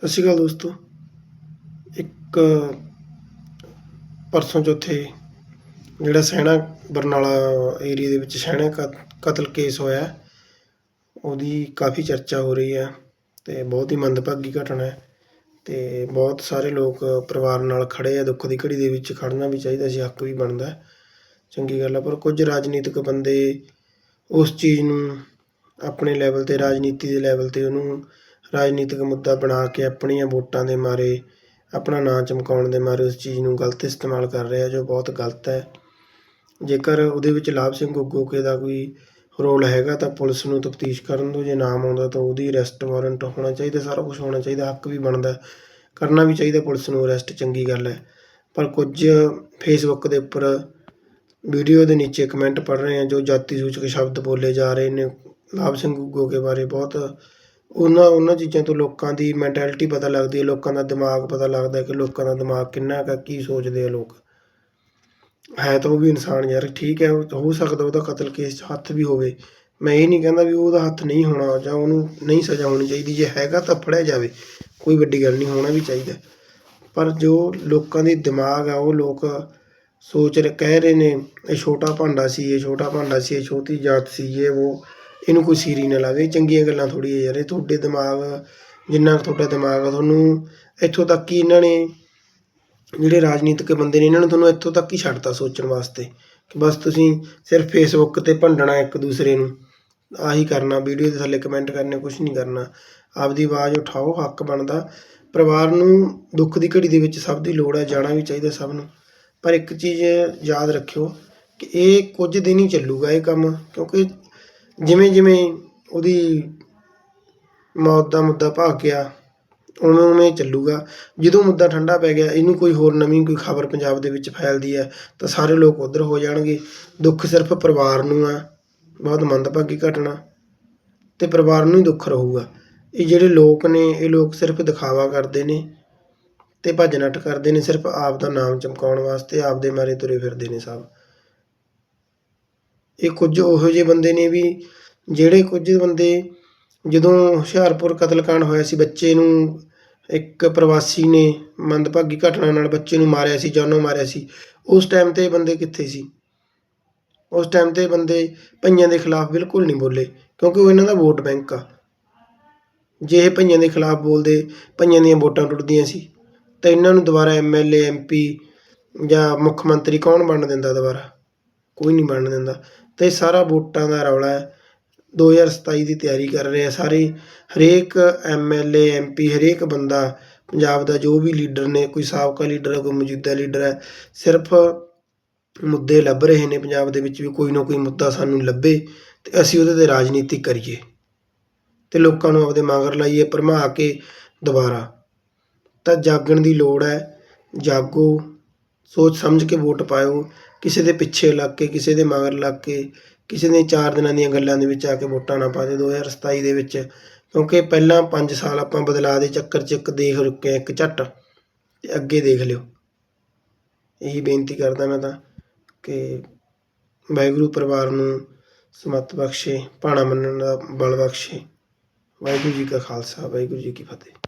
ਸਤਿ ਸ਼੍ਰੀ ਅਕਾਲ ਦੋਸਤੋ। ਇੱਕ ਪਰਸੋਂ ਚੌਥੇ ਜਿਹੜਾ ਸਹਿਣਾ ਬਰਨਾਲਾ ਏਰੀਆ ਦੇ ਵਿੱਚ ਸਹਿਣਾ ਕਤ- ਕਤਲ ਕੇਸ ਹੋਇਆ ਉਹਦੀ ਕਾਫੀ ਚਰਚਾ ਹੋ ਰਹੀ ਹੈ ਤੇ ਬਹੁਤ ਹੀ ਮੰਦਭਾਗੀ ਘਟਨਾ ਹੈ ਤੇ ਬਹੁਤ ਸਾਰੇ ਲੋਕ ਪਰਿਵਾਰ ਨਾਲ ਖੜੇ ਆ, ਦੁੱਖ ਦੀ ਘੜੀ ਦੇ ਵਿੱਚ ਖੜਨਾ ਵੀ ਚਾਹੀਦਾ ਸੀ, ਹੱਕ ਵੀ ਬਣਦਾ ਚੰਗੀ ਗੱਲ ਆ, ਪਰ ਕੁਝ ਰਾਜਨੀਤਿਕ ਬੰਦੇ ਉਸ ਚੀਜ਼ ਨੂੰ ਆਪਣੇ ਲੈਵਲ ਤੇ, ਰਾਜਨੀਤੀ ਦੇ ਲੈਵਲ ਤੇ ਉਹਨੂੰ ਰਾਜਨੀਤਿਕ ਮੁੱਦਾ ਬਣਾ ਕੇ ਆਪਣੀਆਂ ਵੋਟਾਂ ਦੇ ਮਾਰੇ, ਆਪਣਾ ਨਾਂ ਚਮਕਾਉਣ ਦੇ ਮਾਰੇ ਉਸ ਚੀਜ਼ ਨੂੰ ਗਲਤ ਇਸਤੇਮਾਲ ਕਰ ਰਿਹਾ, ਜੋ ਬਹੁਤ ਗਲਤ ਹੈ। ਜੇਕਰ ਉਹਦੇ ਵਿੱਚ ਲਾਭ ਸਿੰਘ ਗੋਗੋਕੇ ਦਾ ਕੋਈ ਰੋਲ ਹੈਗਾ ਤਾਂ ਪੁਲਿਸ ਨੂੰ ਤਫਤੀਸ਼ ਕਰਨ ਦਿਓ। ਜੇ ਨਾਮ ਆਉਂਦਾ ਤਾਂ ਉਹਦੀ ਅਰੈਸਟ ਵਾਰੰਟ ਹੋਣਾ ਚਾਹੀਦਾ, ਸਾਰਾ ਕੁਝ ਹੋਣਾ ਚਾਹੀਦਾ, ਹੱਕ ਵੀ ਬਣਦਾ, ਕਰਨਾ ਵੀ ਚਾਹੀਦਾ ਪੁਲਿਸ ਨੂੰ ਅਰੈਸਟ ਚੰਗੀ ਗੱਲ ਹੈ। ਪਰ ਕੁਝ ਫੇਸਬੁੱਕ ਦੇ ਉੱਪਰ ਵੀਡੀਓ ਦੇ ਨੀਚੇ ਕਮੈਂਟ ਪੜ ਰਹੇ ਹਾਂ, ਜੋ ਜਾਤੀ ਸੂਚਕ ਸ਼ਬਦ ਬੋਲੇ ਜਾ ਰਹੇ ਨੇ। ਲਾਭ ਸਿੰਘ ਗੋਗੇ ਬਾਰੇ ਬਹੁਤ ਉਹਨਾਂ ਉਹਨਾਂ ਚੀਜ਼ਾਂ ਤੋਂ ਲੋਕਾਂ ਦੀ ਮੈਂਟੈਲਿਟੀ ਪਤਾ ਲੱਗਦੀ ਹੈ, ਲੋਕਾਂ ਦਾ ਦਿਮਾਗ ਪਤਾ ਲੱਗਦਾ ਕਿ ਲੋਕਾਂ ਦਾ ਦਿਮਾਗ ਕਿੰਨਾ ਕੁ ਕੀ ਸੋਚਦੇ ਆ ਲੋਕ। ਹੈ ਤਾਂ ਉਹ ਵੀ ਇਨਸਾਨ ਯਾਰ, ਠੀਕ ਹੈ, ਹੋ ਸਕਦਾ ਉਹਦਾ ਕਤਲ ਕੇਸ 'ਚ ਹੱਥ ਵੀ ਹੋਵੇ। ਮੈਂ ਇਹ ਨਹੀਂ ਕਹਿੰਦਾ ਵੀ ਉਹਦਾ ਹੱਥ ਨਹੀਂ ਹੋਣਾ ਜਾਂ ਉਹਨੂੰ ਨਹੀਂ ਸਜ਼ਾ ਹੋਣੀ ਚਾਹੀਦੀ। ਜੇ ਹੈਗਾ ਤਾਂ ਫੜਿਆ ਜਾਵੇ, ਕੋਈ ਵੱਡੀ ਗੱਲ ਨਹੀਂ, ਹੋਣਾ ਵੀ ਚਾਹੀਦਾ। ਪਰ ਜੋ ਲੋਕਾਂ ਦੇ ਦਿਮਾਗ ਆ, ਉਹ ਲੋਕ ਸੋਚ ਰਹੇ, ਕਹਿ ਰਹੇ ਨੇ, ਇਹ ਛੋਟਾ ਭਾਂਡਾ ਸੀ, ਇਹ ਛੋਟਾ ਭਾਂਡਾ ਸੀ, ਇਹ ਛੋਟੀ ਜਾਤ ਸੀ, ਇਹ ਉਹ ਇਹਨੂੰ ਕੋਈ ਸੀਰੀ ਨਾ ਲਾਵੇ ਇਹ ਚੰਗੀਆਂ ਗੱਲਾਂ ਥੋੜ੍ਹੀ ਹੈ ਯਾਰ ਇਹ ਤੁਹਾਡੇ ਦਿਮਾਗ, ਜਿੰਨਾ ਕੁ ਤੁਹਾਡਾ ਦਿਮਾਗ ਆ ਤੁਹਾਨੂੰ ਇੱਥੋਂ ਤੱਕ ਹੀ ਇਹਨਾਂ ਨੇ ਜਿਹੜੇ ਰਾਜਨੀਤਿਕ ਬੰਦੇ ਨੇ, ਇਹਨਾਂ ਨੇ ਤੁਹਾਨੂੰ ਇੱਥੋਂ ਤੱਕ ਹੀ ਛੱਡਤਾ ਸੋਚਣ ਵਾਸਤੇ ਕਿ ਬਸ ਤੁਸੀਂ ਸਿਰਫ ਫੇਸਬੁੱਕ ਤੇ ਭੰਡਣਾ ਇੱਕ ਦੂਸਰੇ ਨੂੰ। ਆਹੀ ਕਰਨਾ ਵੀਡੀਓ ਦੇ ਥੱਲੇ ਕਮੈਂਟ ਕਰਨੇ ਕੁਝ ਨਹੀਂ ਕਰਨਾ। ਆਪਦੀ ਆਵਾਜ਼ ਉਠਾਓ, ਹੱਕ ਬਣਦਾ। ਪਰਿਵਾਰ ਨੂੰ ਦੁੱਖ ਦੀ ਘੜੀ ਦੇ ਵਿੱਚ ਸਭ ਦੀ ਲੋੜ ਹੈ ਜਾਣਾ ਵੀ ਚਾਹੀਦਾ ਸਭ ਨੂੰ। ਪਰ ਇੱਕ ਚੀਜ਼ ਯਾਦ ਰੱਖਿਓ ਕਿ ਇਹ ਕੁਝ ਦਿਨ ਹੀ ਚੱਲੂਗਾ ਇਹ ਕੰਮ, ਕਿਉਂਕਿ ਜਿਵੇਂ ਜਿਵੇਂ ਉਹਦੀ ਮੌਤ ਦਾ ਮੁੱਦਾ ਭਾਗ ਗਿਆ, ਉਵੇਂ ਉਵੇਂ ਚੱਲੂਗਾ। ਜਦੋਂ ਮੁੱਦਾ ਠੰਡਾ ਪੈ ਗਿਆ, ਇਹਨੂੰ ਕੋਈ ਹੋਰ ਨਵੀਂ ਕੋਈ ਖਬਰ ਪੰਜਾਬ ਦੇ ਵਿੱਚ ਫੈਲਦੀ ਹੈ, ਤਾਂ ਸਾਰੇ ਲੋਕ ਉਧਰ ਹੋ ਜਾਣਗੇ। ਦੁੱਖ ਸਿਰਫ ਪਰਿਵਾਰ ਨੂੰ ਆ, ਬਹੁਤ ਮੰਦਭਾਗੀ ਘਟਨਾ। ਤੇ ਪਰਿਵਾਰ ਨੂੰ ਹੀ ਦੁੱਖ ਰਹੂਗਾ। ਇਹ ਜਿਹੜੇ ਲੋਕ ਨੇ, ਇਹ ਲੋਕ ਸਿਰਫ ਦਿਖਾਵਾ ਕਰਦੇ ਨੇ ਤੇ ਭੱਜ ਨੱਟ ਕਰਦੇ ਨੇ, ਸਿਰਫ ਆਪ ਦਾ ਨਾਮ ਚਮਕਾਉਣ ਵਾਸਤੇ, ਆਪ ਦੇ ਮਾਰੇ ਤੁਰੇ ਫਿਰਦੇ ਨੇ ਸਭ। ਇਹ ਕੁਝ ਉਹੋ ਜਿਹੇ ਬੰਦੇ ਨੇ ਵੀ ਜਿਹੜੇ ਕੁਝ ਬੰਦੇ ਜਦੋਂ ਹੁਸ਼ਿਆਰਪੁਰ ਕਤਲਕਾਂਡ ਹੋਇਆ ਸੀ, ਬੱਚੇ ਨੂੰ ਇੱਕ ਪ੍ਰਵਾਸੀ ਨੇ ਮੰਦਭਾਗੀ ਘਟਨਾ ਨਾਲ ਬੱਚੇ ਨੂੰ ਮਾਰਿਆ ਸੀ, ਜਾਨੋਂ ਮਾਰਿਆ ਸੀ, ਉਸ ਟਾਈਮ ਤੇ ਬੰਦੇ ਕਿੱਥੇ ਸੀ? ਉਸ ਟਾਈਮ ਤੇ ਬੰਦੇ ਭਈਆਂ ਦੇ ਖਿਲਾਫ ਬਿਲਕੁਲ ਨਹੀਂ ਬੋਲੇ, ਕਿਉਂਕਿ ਉਹ ਇਹਨਾਂ ਦਾ ਵੋਟ ਬੈਂਕ ਆ। ਜੇ ਇਹ ਭਈਆਂ ਦੇ ਖਿਲਾਫ ਬੋਲਦੇ, ਭਈਆਂ ਦੀਆਂ ਵੋਟਾਂ ਟੁੱਟਦੀਆਂ ਸੀ, ਤਾਂ ਇਹਨਾਂ ਨੂੰ ਦੁਬਾਰਾ ਐਮਐਲਏ ਐਮਪੀ ਜਾਂ ਮੁੱਖ ਮੰਤਰੀ ਕੌਣ ਬਣ ਦਿੰਦਾ ਦੁਬਾਰਾ? ਕੋਈ ਨਹੀਂ ਬਣ ਦਿੰਦਾ। ਤੇ ਸਾਰਾ ਵੋਟਾਂ ਦਾ ਰੌਲਾ ਹੈ। 2027 ਦੀ ਤਿਆਰੀ ਕਰ ਰਹੇ ਆ ਸਾਰੇ। ਹਰੇਕ ਐਮਐਲਏ ਐਮਪੀ ਹਰੇਕ ਬੰਦਾ ਪੰਜਾਬ ਦਾ ਜੋ ਵੀ ਲੀਡਰ ਨੇ, ਕੋਈ ਸਾਬਕਾ ਲੀਡਰ ਹੈ, ਕੋਈ ਮੌਜੂਦਾ ਲੀਡਰ ਹੈ, ਸਿਰਫ ਮੁੱਦੇ ਲੱਭ ਰਹੇ ਨੇ ਪੰਜਾਬ ਦੇ ਵਿੱਚ ਵੀ ਕੋਈ ਨਾ ਕੋਈ ਮੁੱਦਾ ਸਾਨੂੰ ਲੱਭੇ ਤੇ ਅਸੀਂ ਉਹਦੇ ਤੇ ਰਾਜਨੀਤੀ ਕਰੀਏ ਤੇ ਲੋਕਾਂ ਨੂੰ ਆਪਦੇ ਮਗਰ ਲਾਈਏ, ਭਰਮਾ ਕੇ ਦੁਬਾਰਾ। ਤਾਂ ਜਾਗਣ ਦੀ ਲੋੜ ਹੈ। ਜਾਗੋ, ਸੋਚ ਸਮਝ ਕੇ ਵੋਟ ਪਾਇਓ। ਕਿਸੇ ਦੇ ਪਿੱਛੇ ਲੱਗ ਕੇ, ਕਿਸੇ ਦੇ ਮਗਰ ਲੱਗ ਕੇ, ਕਿਸੇ ਦੇ ਚਾਰ ਦਿਨਾਂ ਦੀਆਂ ਗੱਲਾਂ ਦੇ ਵਿੱਚ ਆ ਕੇ ਵੋਟਾਂ ਨਾ ਪਾ ਦਿਓ 2027 ਦੇ ਵਿੱਚ। ਕਿਉਂਕਿ ਪਹਿਲਾਂ 5 ਸਾਲ ਆਪਾਂ ਬਦਲਾਅ ਦੇ ਚੱਕਰ 'ਚ ਇੱਕ ਦੇਖ ਰੁਕੇ ਇੱਕ ਝੱਟ। ਤੇ ਅੱਗੇ ਦੇਖ ਲਿਓ। ਇਹੀ ਬੇਨਤੀ ਕਰਦਾ ਮੈਂ ਤਾਂ ਕਿ ਵਾਹਿਗੁਰੂ ਪਰਿਵਾਰ ਨੂੰ ਸਮਤ ਬਖਸ਼ੇ, ਭਾਣਾ ਮੰਨਣ ਦਾ ਬਲ ਬਖਸ਼ੇ। ਵਾਹਿਗੁਰੂ ਜੀ ਕਾ ਖਾਲਸਾ, ਵਾਹਿਗੁਰੂ ਜੀ ਕੀ ਫਤਿਹ।